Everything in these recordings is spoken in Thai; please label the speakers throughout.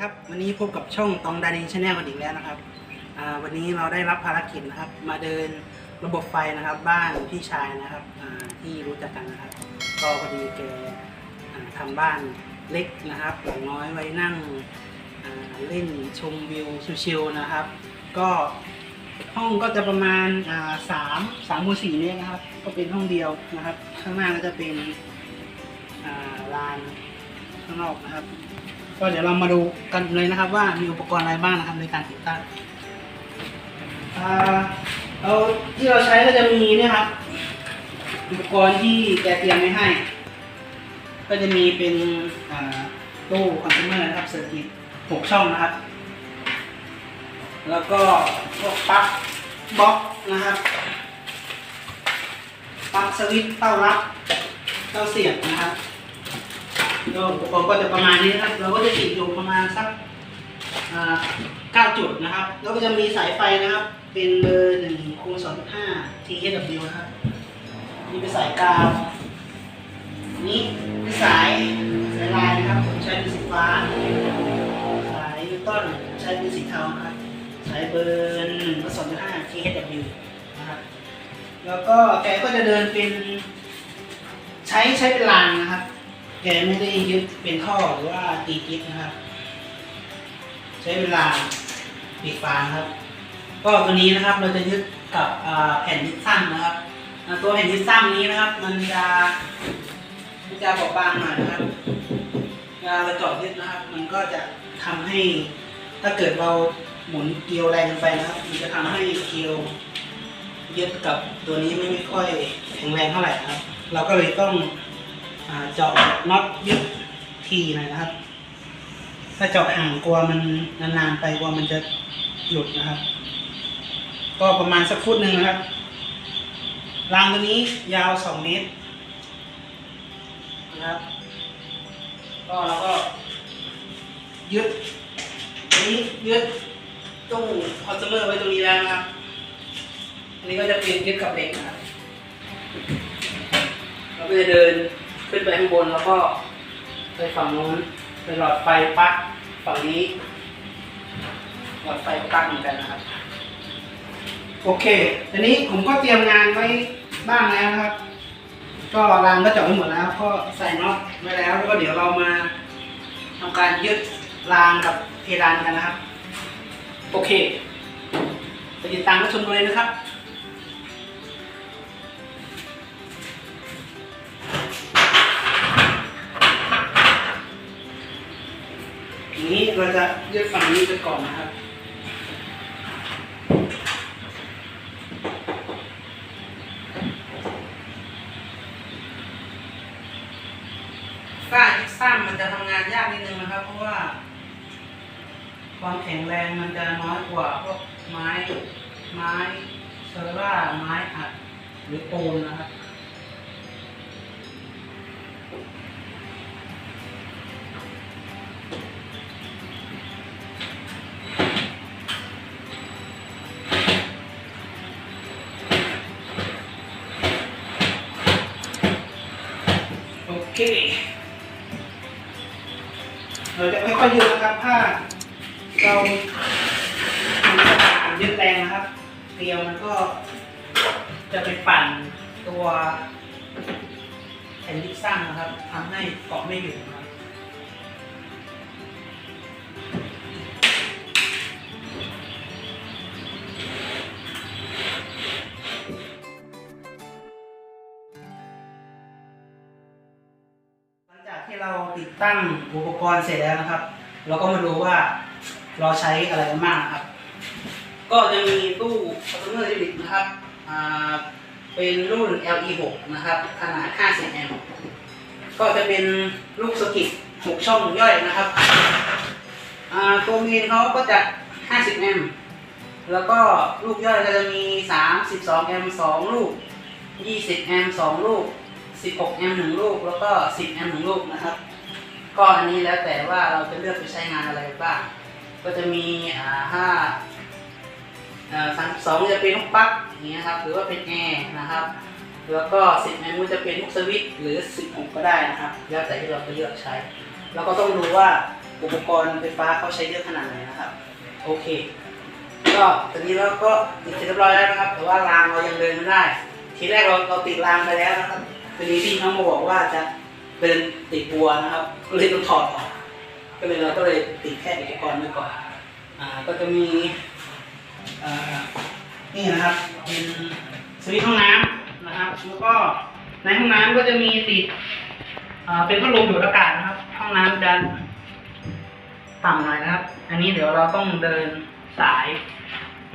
Speaker 1: ครับวันนี้พบกับช่องตองดานีชาแนลกันอีกแล้วนะครับวันนี้เราได้รับภารกิจนะครับ มาเดินระบบไฟนะครับ บ้านพี่ชายนะครับที่รู้จักกันนะครับ ก็พอดีแกอ่าทำบ้านเล็กนะครับหลังน้อยไว้นั่งเล่นชมวิวชิวๆนะครับ ก็ห้องก็จะประมาณสามสามคูสี่เมตรนะครับ ก็เป็นห้องเดียวนะครับ ข้างหน้าก็จะเป็นลานข้างนอกนะครับ ก็เดี๋ยวเรามาดูกันเลยนะครับว่ามีอุปกรณ์อะไรบ้างนะครับในการติดตั้งอ่าเราที่เราใช้ก็จะมีเนี่ยครับ อุปกรณ์ที่แกเตรียมไว้ให้ ก็จะมีเป็นอ่าตู้คอน sumer นะครับเซอร์กิตหกช่องนะครับ แล้วก็พวกปลั๊กบล็อกนะครับปลั๊กสวิตช์เต้ารับเต้าเสียบนะครับ ก็อุปกรณ์ก็จะประมาณนี้นะครับ เราก็จะติดอยู่ประมาณสักเก้าจุดนะครับ แล้วก็จะมีสายไฟนะครับ เป็นเบอร์หนึ่งคูณสองจุดห้า THW นะครับ นี่เป็นสายกาวนี่เป็นสายสายลายนะครับ ผมใช้เป็นสีฟ้า สายนิวตันใช้เป็นสีเทานะครับ สายเบอร์หนึ่งคูณสองจุดห้า THW นะครับแล้วก็แกก็จะเดินเป็น ใช้ใช้เป็นรางนะครับ แกไม่ได้ยึดเป็นท่อหรือว่าตีกิ๊บนะครับ ใช้เวลาปิดฝานครับ ก็ตัวนี้นะครับเราจะยึดกับแผ่นยึดสั้นนะครับตัวแผ่นยึดสั้นนี้นะครับ มันจะมันจะบอบบางหน่อยนะครับเวลาเราจาะยึดนะครับ มันก็จะทำให้ถ้าเกิดเราหมุนเกลียวแรงไปนะครับ มันจะทำให้เกลียวยึดกับตัวนี้ไม่ค่อยแข็งแรงเท่าไหร่นะครับ เราก็เลยต้อง เจาะน็อตยึดทีหน่อยนะครับ ถ้าเจาะห่างกลัวมันนานๆไปกลัวมันจะหลุดนะครับ ก็ประมาณสักฟุตหนึ่งนะครับรางตัวนี้ยาวสองเมตรนะครับ ก็เราก็ยึดอันนี้ยึดตู้คอน sumer ไว้ตรงนี้แล้วนะครับ อันนี้ก็จะเป็นยึดกับเหล็กนะครับเราก็จะเดิน ขึ้นไปข้างบนแล้วก็ไปฝั่งนู้นเป็นหลอดไฟปลั๊กฝั่งนี้ หลอดไฟปลั๊กเหมือนกันนะครับ โอเคทีนี้ผมก็เตรียมงานไว้บ้างแล้วนะครับ ก็รางก็เจาะไว้หมดแล้ว ก็ใส่น็อตไว้แล้ว แล้วก็เดี๋ยวเรามาทำการยึดรางกับเพดานกันนะครับ โอเคไปติดตามรับชมกันเลยนะครับ เราจะยึดฝั่งนี้ไปก่อนนะครับฝ้ายิปซัมมันจะทำงานยากนิดนึงนะครับ เพราะว่า ความแข็งแรงมันจะน้อยกว่าพวกไม้ ไม้เชอร่าไม้อัดหรือปูนนะครับ เคเราจะค่อยๆยืดนะครับถ้าเรายืดแรงนะครับเกลียวมันก็จะไปปั่นตัวแผ่นยิบสร้างนะครับทำให้เกาะไม่อยู่ ติดตั้งอุปกรณ์เสร็จแล้วนะครับ เราก็มาดูว่าเราใช้อะไรกันบ้างนะครับ ก็จะมีตู้คอนเทนเนอร์ลิตนะครับอ่าเป็นรุ่น LE6 นะครับ ขนาด 50 แอมป์ก็จะเป็นลูกสกิต6ช่องย่อยนะครับอ่าตัวเมนเขาก็จะ 50 แอมป์แล้วก็ลูกย่อยก็จะมี 32 แอมป์2ลูก 20 แอมป์2ลูก 16 แอมป์1ลูก แล้วก็ 10 แอมป์1ลูกนะครับ ก็อันนี้แล้วแต่ว่าเราจะเลือกไปใช้งานอะไรบ้าง ก็จะมีอ่าห้าสามสองจะเป็นลูกปลั๊กอย่างเงี้ยครับ หรือว่าเป็นแอร์นะครับ แล้วก็10แอมป์จะเป็นลูกสวิตช์หรือ16ก็ได้นะครับ แล้วแต่ที่เราจะเลือกใช้เราก็ต้องดูว่าอุปกรณ์ไฟฟ้าเขาใช้เยอะขนาดไหนนะครับ โอเค ก็ตอนนี้เราก็ติดเสร็จเรียบร้อยแล้วนะครับ แต่ว่ารางเรายังเดินไม่ได้ ทีแรกเราเราติดรางไปแล้วนะครับทีนี้พี่เขามาบอกว่าจะเดินติดบัวนะครับ เลยต้องถอดออกก็เลยเราก็เลยติดแค่อุปกรณ์ไว้ก่อนอ่าก็จะมีอ่านี่นะครับเป็นสวิตช์ห้องน้ำนะครับแล้วก็ในห้องน้ำก็จะมีติดอ่าเป็นพัดลมดูดอากาศนะครับ ห้องน้ำจะต่ำหน่อยนะครับ อันนี้เดี๋ยวเราต้องเดินสาย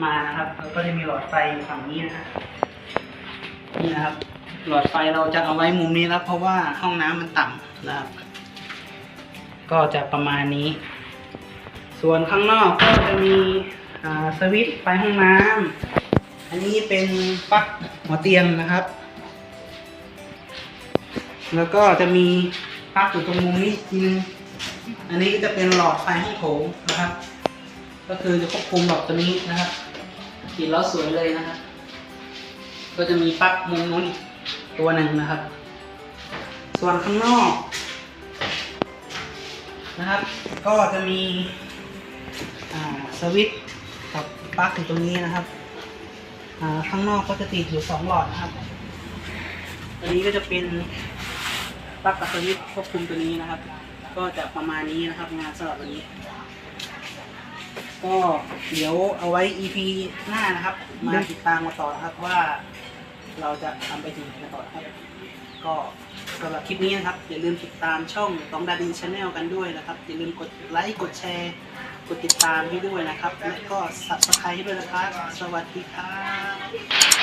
Speaker 1: มานะครับแล้วก็จะมีหลอดไฟอยู่ฝั่งนี้นะครับนี่นะครับ หลอดไฟเราจะเอาไว้มุมนี้แล้วเพราะว่าห้องน้ำมันต่ำนะครับ ก็จะประมาณนี้ ส่วนข้างนอกก็จะมีสวิตช์ไฟห้องน้ำอันนี้เป็นปลั๊กหัวเตียงนะครับ แล้วก็จะมีปลั๊กอยู่ตรงมุมนี้อีกทีนึงอันนี้ก็จะเป็นหลอดไฟห้องโถงนะครับ ก็คือจะควบคุมหลอดตัวนี้นะครับติดแล้วสวยเลยนะครับ ก็จะมีปลั๊กมุมนู้นอีกตัวหนึ่งนะครับ ส่วนข้างนอก นะครับ ก็จะมีอ่าสวิตช์กับปลั๊กอยู่ตรงนี้นะครับอ่าข้างนอกก็จะติดอยู่สองหลอดนะครับอันนี้ก็จะเป็นปลั๊กกับสวิตช์ควบคุมตัวนี้นะครับ ก็จะประมาณนี้นะครับงานสำหรับวันนี้ ก็เดี๋ยวเอาไว้ EP หน้านะครับ มาติดตามมาต่อนะครับว่าเราจะทำไปถึงไหนกันต่อครับ ก็สำหรับคลิปนี้นะครับ อย่าลืมติดตามช่องตองดาดินชาแนลกันด้วยนะครับ อย่าลืมกดไลค์กดแชร์กดติดตามให้ด้วยนะครับ และก็สับสไครต์ให้ด้วยนะครับ สวัสดีครับ